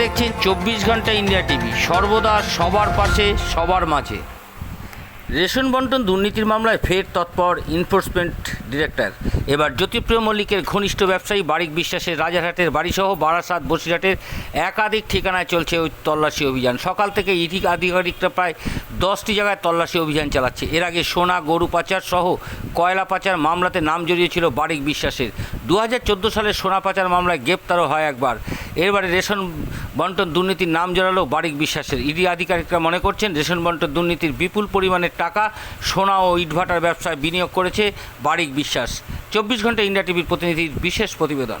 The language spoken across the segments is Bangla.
দেখছেন চব্বিশ ঘণ্টা ইন্ডিয়া টিভি। সর্বদা সবার পাশে, সবার মাঝে। রেশন বন্টন দুর্নীতির মামলায় ফের তৎপর এনফোর্সমেন্ট ডিরেক্টর এবার জ্যোতিপ্রিয় মল্লিকের ঘনিষ্ঠ ব্যবসায়ী বারিক বিশ্বাসের রাজারহাটের বাড়িসহ বারাসাত বসিরহাটের একাধিক ঠিকানায় চলছে ওই তল্লাশি অভিযান। সকাল থেকে ইডি আধিকারিকরা প্রায় দশটি জায়গায় তল্লাশি অভিযান চালাচ্ছে। এর আগে সোনা, গরু পাচার সহ কয়লা পাচার মামলাতে নাম জড়িয়েছিল বারিক বিশ্বাসের। দু সালের সোনা পাচার মামলায় গ্রেপ্তারও হয় একবার। এরবারে রেশন বন্টন দুর্নীতির নাম জড়ালো বারিক বিশ্বাসের। ইডি আধিকারিকরা মনে করছেন, রেশন বন্টন দুর্নীতির বিপুল পরিমাণের টাকা সোনা ও ইটভাটার ব্যবসায় বিনিয়োগ করেছে বারিক বিশ্বাস। চব্বিশ ঘণ্টা ইন্ডিয়া টিভির প্রতিনিধির বিশেষ প্রতিবেদন।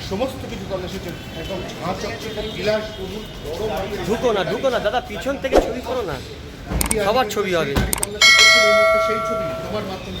এই সমস্ত কিছু একদম ঝাঁ চকচকে ঢুকো না ঢুকো না দাদা পিছন থেকে ছবি করো না সবার ছবি হবে। সেই ছবি তোমার মাধ্যমে